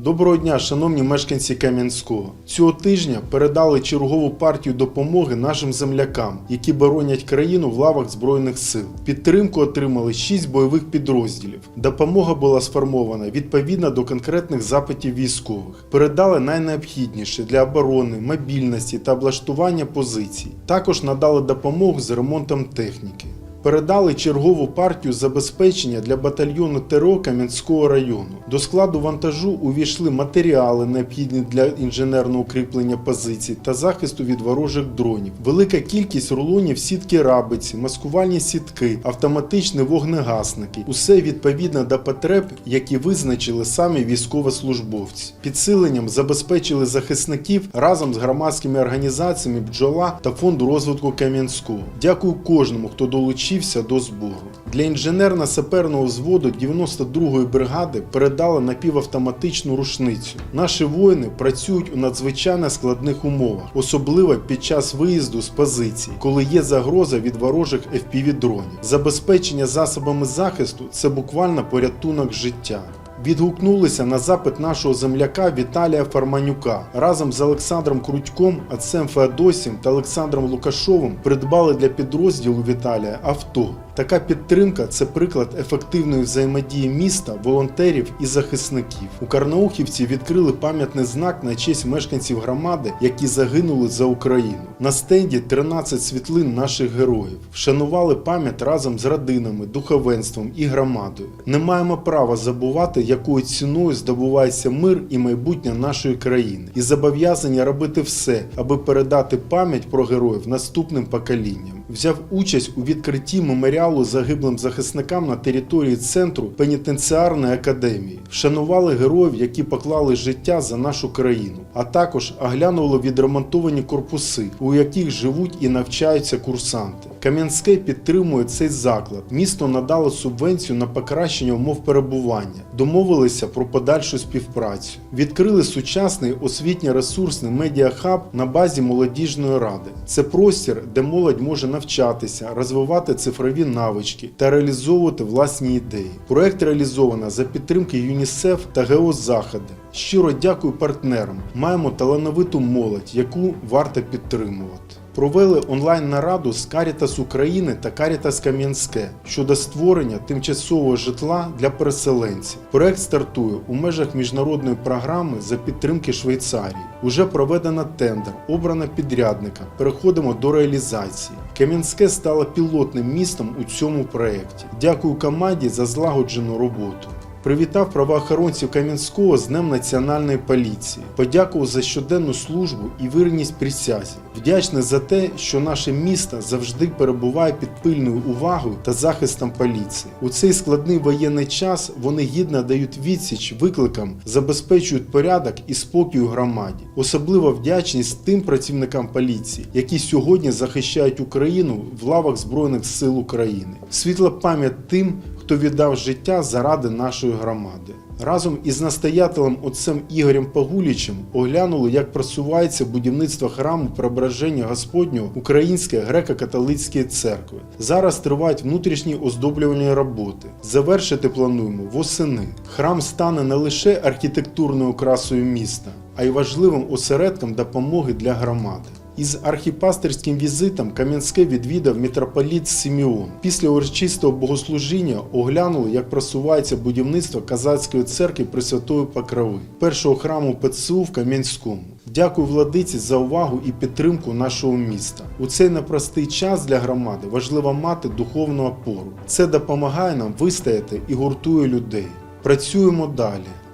Доброго дня, шановні мешканці Кам'янського. Цього тижня передали чергову партію допомоги нашим землякам, які боронять країну в лавах Збройних сил. Підтримку отримали 6 бойових підрозділів. Допомога була сформована відповідно до конкретних запитів військових. Передали найнеобхідніше для оборони, мобільності та облаштування позицій. Також надали допомогу з ремонтом техніки. Передали чергову партію забезпечення для батальйону ТРО Кам'янського району. До складу вантажу увійшли матеріали, необхідні для інженерного укріплення позицій та захисту від ворожих дронів, велика кількість рулонів сітки рабиці, маскувальні сітки, автоматичні вогнегасники. Усе відповідно до потреб, які визначили самі військовослужбовці. Підсиленням забезпечили захисників разом з громадськими організаціями бджола та фонд розвитку Кам'янського. Дякую кожному, хто долучився до збору. Для інженерно-саперного взводу 92-ї бригади передали напівавтоматичну рушницю. Наші воїни працюють у надзвичайно складних умовах, особливо під час виїзду з позицій, коли є загроза від ворожих FPV-дронів. Забезпечення засобами захисту це буквально порятунок життя. Відгукнулися на запит нашого земляка Віталія Фарманюка. Разом з Олександром Крутьком, отцем Феодосім та Олександром Лукашовим придбали для підрозділу Віталія авто. Така підтримка це приклад ефективної взаємодії міста, волонтерів і захисників. У Карнаухівці відкрили пам'ятний знак на честь мешканців громади, які загинули за Україну. На стенді 13 світлин наших героїв. Вшанували пам'ять разом з родинами, духовенством і громадою. Не маємо права забувати, якою ціною здобувається мир і майбутнє нашої країни, і зобов'язані робити все, аби передати пам'ять про героїв наступним поколінням. Взяв участь у відкритті меморіалу загиблим захисникам на території центру пенітенціарної академії, вшанували героїв, які поклали життя за нашу країну, а також оглянули відремонтовані корпуси, у яких живуть і навчаються курсанти. Кам'янське підтримує цей заклад. Місто надало субвенцію на покращення умов перебування, домовилися про подальшу співпрацю. Відкрили сучасний освітньо-ресурсний медіахаб на базі молодіжної ради. Це простір, де молодь може навчатися, розвивати цифрові навички та реалізовувати власні ідеї. Проект реалізовано за підтримки ЮНІСЕФ та ГЕО Заходи. Щиро дякую партнерам. Маємо талановиту молодь, яку варто підтримувати. Провели онлайн-нараду з Карітас України та Карітас Кам'янське щодо створення тимчасового житла для переселенців. Проект стартує у межах міжнародної програми за підтримки Швейцарії. Уже проведено тендер, обрано підрядника. Переходимо до реалізації. Кам'янське стало пілотним містом у цьому проєкті. Дякую команді за злагоджену роботу. Привітав правоохоронців Кам'янського з Днем Національної поліції, подякував за щоденну службу і вірність присязі. Вдячний за те, що наше місто завжди перебуває під пильною увагою та захистом поліції. У цей складний воєнний час вони гідно дають відсіч викликам, забезпечують порядок і спокій у громаді. Особливо вдячність тим працівникам поліції, які сьогодні захищають Україну в лавах Збройних сил України. Світла пам'ять тим, хто віддав життя заради нашої громади. Разом із настоятелем отцем Ігорем Пагулічем оглянули, як просувається будівництво храму Преображення Господнього Української греко-католицької церкви. Зараз тривають внутрішні оздоблювальні роботи. Завершити плануємо восени. Храм стане не лише архітектурною красою міста, а й важливим осередком допомоги для громади. Із архіпастерським візитом Кам'янське відвідав митрополіт Симеон. Після урочистого богослужіння оглянули, як просувається будівництво Казацької церкви Пресвятої Покрови, першого храму ПЦУ в Кам'янському. Дякую владиці за увагу і підтримку нашого міста. У цей непростий час для громади важливо мати духовну опору. Це допомагає нам вистояти і гуртує людей. Працюємо далі.